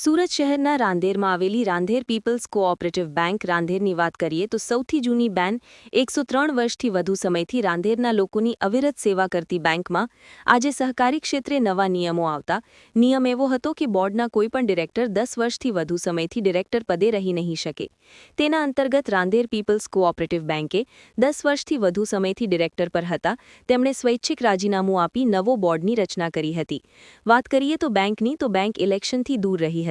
સુરત શહેરના રાંધેરમાં આવેલી રાંધેર પીપલ્સ કોઓપરેટિવ બેંક રાંધેરની વાત કરીએ તો સૌથી જૂની બેન એકસો ત્રણ વર્ષથી વધુ સમયથી રાંધેરના લોકોની અવિરત સેવા કરતી બેંકમાં આજે સહકારી ક્ષેત્રે નવા નિયમો આવતા. નિયમ એવો હતો કે બોર્ડના કોઈપણ ડિરેક્ટર દસ વર્ષથી વધુ સમયથી ડિરેક્ટર પદે રહી નહીં શકે. તેના અંતર્ગત રાંધેર પીપલ્સ કોઓપરેટિવ બેંકે દસ વર્ષથી વધુ સમયથી ડિરેક્ટર પર હતા. તેમણે સ્વૈચ્છિક રાજીનામું આપી નવો બોર્ડની રચના કરી હતી. વાત કરીએ તો બેંકની તો બેંક ઇલેક્શનથી દૂર રહી હતી.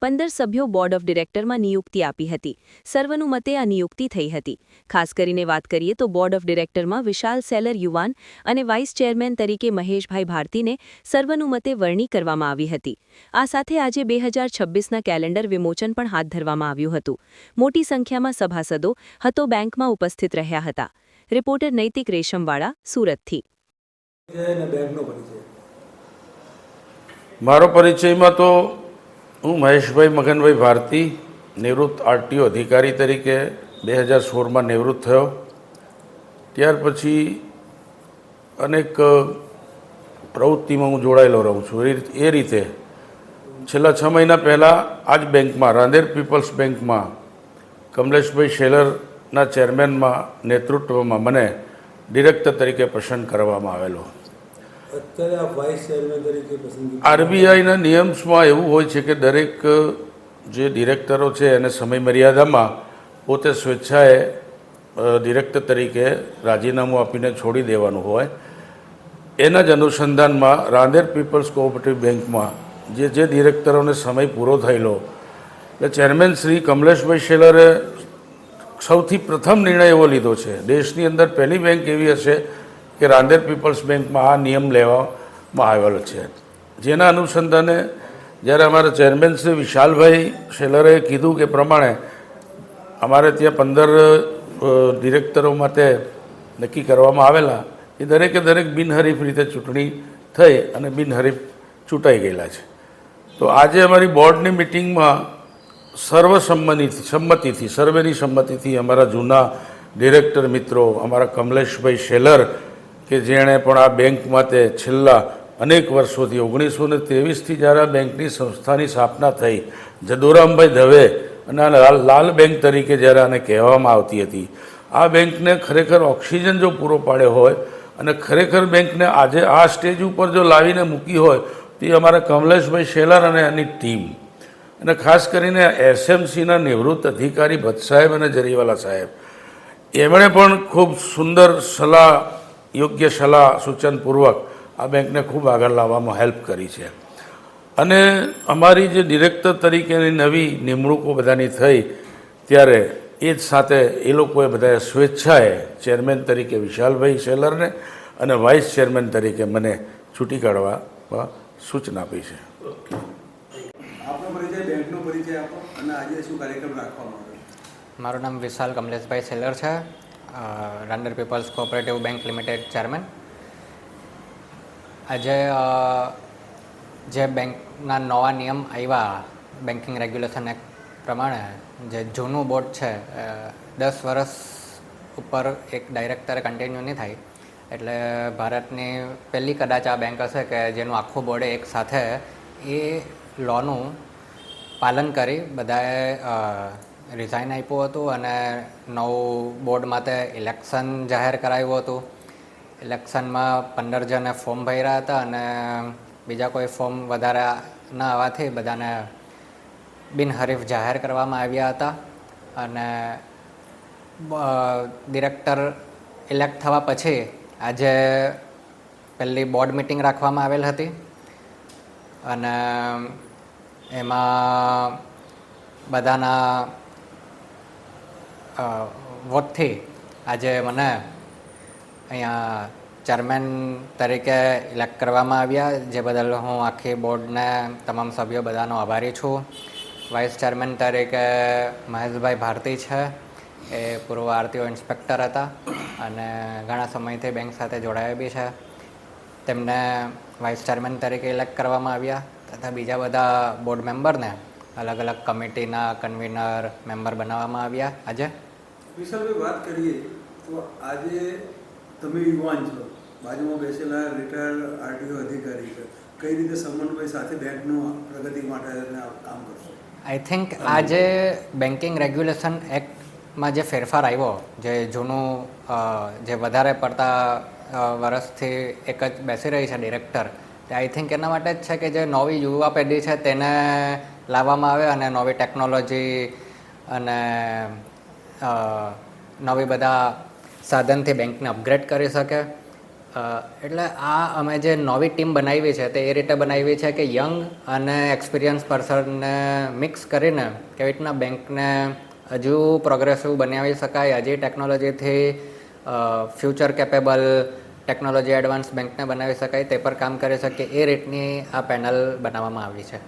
પંદર સભ્યો બોર્ડ ઓફ ડિરેક્ટરમાં નિયુક્તિ આપી હતી. સર્વનુમતે આ નિયુક્તિ થઈ હતી. ખાસ કરીને વાત કરીએ તો બોર્ડ ઓફ ડિરેક્ટરમાં વિશાલ સેલર યુવાન અને વાઇસ ચેરમેન તરીકે મહેશભાઈ ભારતીને સર્વનુમતે વરણી કરવામાં આવી હતી. આ સાથે આજે બે હજાર છવ્વીસના કેલેન્ડર વિમોચન પણ હાથ ધરવામાં આવ્યું હતું. મોટી સંખ્યામાં સભાસદો હતો બેંકમાં ઉપસ્થિત રહ્યા હતા. રિપોર્ટર નૈતિક રેશમવાળા સુરતથી. મારો પરિચયમાં તો હું મહેશભાઈ મગનભાઈ ભારતી, નિવૃત્ત આરટીઓ અધિકારી તરીકે બે હજાર સોળમાં નિવૃત્ત થયો. ત્યાર પછી અનેક પ્રવૃત્તિમાં હું જોડાયેલો રહું છું. એ રીતે છેલ્લા છ મહિના પહેલાં આ જ બેંકમાં, રાંદેર પીપલ્સ બેંકમાં, કમલેશભાઈ શેલરના ચેરમેનમાં નેતૃત્વમાં મને ડિરેક્ટર તરીકે પસંદ કરવામાં આવેલો. આરબીઆઈના નિયમ્સમાં એવું હોય છે કે દરેક જે ડિરેક્ટરો છે એને સમય મર્યાદામાં પોતે સ્વેચ્છાએ ડિરેક્ટર તરીકે રાજીનામું આપીને છોડી દેવાનું હોય. એના જ અનુસંધાનમાં રાંદેર પીપલ્સ કોઓપરેટિવ બેંકમાં જે જે ડિરેક્ટરોને સમય પૂરો થયેલો, એટલે ચેરમેન શ્રી કમલેશભાઈ શેલરે સૌથી પ્રથમ નિર્ણય એવો લીધો છે. દેશની અંદર પહેલી બેંક એવી હશે કે રાંદેર પીપલ્સ બેંકમાં આ નિયમ લેવામાં આવેલો છે. જેના અનુસંધાને જ્યારે અમારા ચેરમેન શ્રી વિશાલભાઈ શેલરે કીધું કે પ્રમાણે અમારે ત્યાં પંદર ડિરેક્ટરો માટે નક્કી કરવામાં આવેલા, એ દરેકે દરેક બિનહરીફ રીતે ચૂંટણી થઈ અને બિનહરીફ ચૂંટાઈ ગયેલા છે. તો આજે અમારી બોર્ડની મિટિંગમાં સર્વસંમતિ સંમતિથી, સર્વેની સંમતિથી અમારા જૂના ડિરેક્ટર મિત્રો, અમારા કમલેશભાઈ શેલર કે જેણે પણ આ બેંક માટે છેલ્લા અનેક વર્ષોથી, ઓગણીસો ને ત્રેવીસથી જ્યારે આ બેંકની સંસ્થાની સ્થાપના થઈ, જદુરામભાઈ દવે અને આ લાલ લાલ બેંક તરીકે જ્યારે આને કહેવામાં આવતી હતી, આ બેંકને ખરેખર ઓક્સિજન જો પૂરો પાડ્યો હોય અને ખરેખર બેંકને આજે આ સ્ટેજ ઉપર જો લાવીને મૂકી હોય, તો એ અમારા કમલેશભાઈ શેલર અને એની ટીમ. અને ખાસ કરીને એસએમસીના નિવૃત્ત અધિકારી ભટ્ટ સાહેબ અને જરીવાલા સાહેબ. એમણે પણ ખૂબ સુંદર સલાહ યોગ્ય સલાહ સૂચનપૂર્વક આ બેંકને ખૂબ આગળ લાવવામાં હેલ્પ કરી છે. અને અમારી જે ડિરેક્ટર તરીકેની નવી નિમણૂકો બધાની થઈ ત્યારે એ જ સાથે એ લોકોએ બધાએ સ્વેચ્છાએ ચેરમેન તરીકે વિશાલભાઈ શેલરને અને વાઇસ ચેરમેન તરીકે મને છૂટી કાઢવા સૂચના આપી છે. આપનો પરિચય બેંકનો પરિચય આપો અને આજે શું કાર્યક્રમ રાખવામાં આવ્યો મારું નામ વિશાલ કમલેશભાઈ સેલર છે. Rander people's cooperative bank limited chairman આજે જે બેંકના નવા નિયમ આવ્યા બેન્કિંગ રેગ્યુલેશન એક્ટ પ્રમાણે, જે જૂનું બોર્ડ છે દસ વર્ષ ઉપર એક ડાયરેક્ટર કન્ટિન્યુ નહીં થાય. એટલે ભારતની પહેલી કદાચ આ બેંક હશે કે જેનું આખું બોર્ડે એક સાથે, એ લોનું પાલન કરી બધાએ રિઝાઇન આપ્યું હતું અને નવું બોર્ડ માટે ઇલેક્શન જાહેર કરાવ્યું હતું. ઇલેક્શનમાં પંદર જણે ફોર્મ ભર્યા હતા અને બીજા કોઈ ફોર્મ વધારે ન આવવાથી બધાને બિનહરીફ જાહેર કરવામાં આવ્યા હતા. અને ડિરેક્ટર ઇલેક્ટ થવા પછી આજે પહેલી બોર્ડ મિટિંગ રાખવામાં આવેલ હતી. અને એમાં બધાના વોટથી આજે મને અહીંયા ચેરમેન તરીકે ઇલેક્ટ કરવામાં આવ્યા. જે બદલ હું આખી બોર્ડને, તમામ સભ્યો બધાનો આભારી છું. વાઇસ ચેરમેન તરીકે મહેશભાઈ ભારતી છે. એ પૂર્વ આરટીઓ ઇન્સ્પેક્ટર હતા અને ઘણા સમયથી બેંક સાથે જોડાયા બી છે. તેમને વાઇસ ચેરમેન તરીકે ઇલેક્ટ કરવામાં આવ્યા તથા બીજા બધા બોર્ડ મેમ્બરને અલગ અલગ કમિટીના કન્વીનર મેમ્બર બનાવવામાં આવ્યા આજે. વિશાલભાઈ વાત કરીએ તો આજે તમે યુવાન છો. બાજુમાં બેસેલા રિટાયર્ડ આરટીઓ અધિકારી છે. કઈ રીતે સમન્વય સાથે બેંકનું પ્રગતિ માટે કામ કરશો? આઈ થિંક આજે બેન્કિંગ રેગ્યુલેશન એક્ટમાં જે ફેરફાર આવ્યો, જે જૂનું જે વધારે પડતા વર્ષથી એક જ બેસી રહી છે ડિરેક્ટર તે આઈ થિંક એના માટે જ છે કે જે નવી યુવા પેઢી છે તેને લાવવામાં આવે અને નવી ટેકનોલોજી અને નવી બધા સાધનથી બેંકને અપગ્રેડ કરી શકે. એટલે આ અમે જે નવી ટીમ બનાવી છે તે એ રીતે બનાવી છે કે યંગ અને એક્સપિરિયન્સ પર્સનને મિક્સ કરીને કેવી રીતના બેંકને હજુ પ્રોગ્રેસિવ બનાવી શકાય. હજી ટેકનોલોજીથી ફ્યુચર કેપેબલ ટેકનોલોજી એડવાન્સ બેંકને બનાવી શકાય તે પર કામ કરી શકે એ રીતની આ પેનલ બનાવવામાં આવી છે.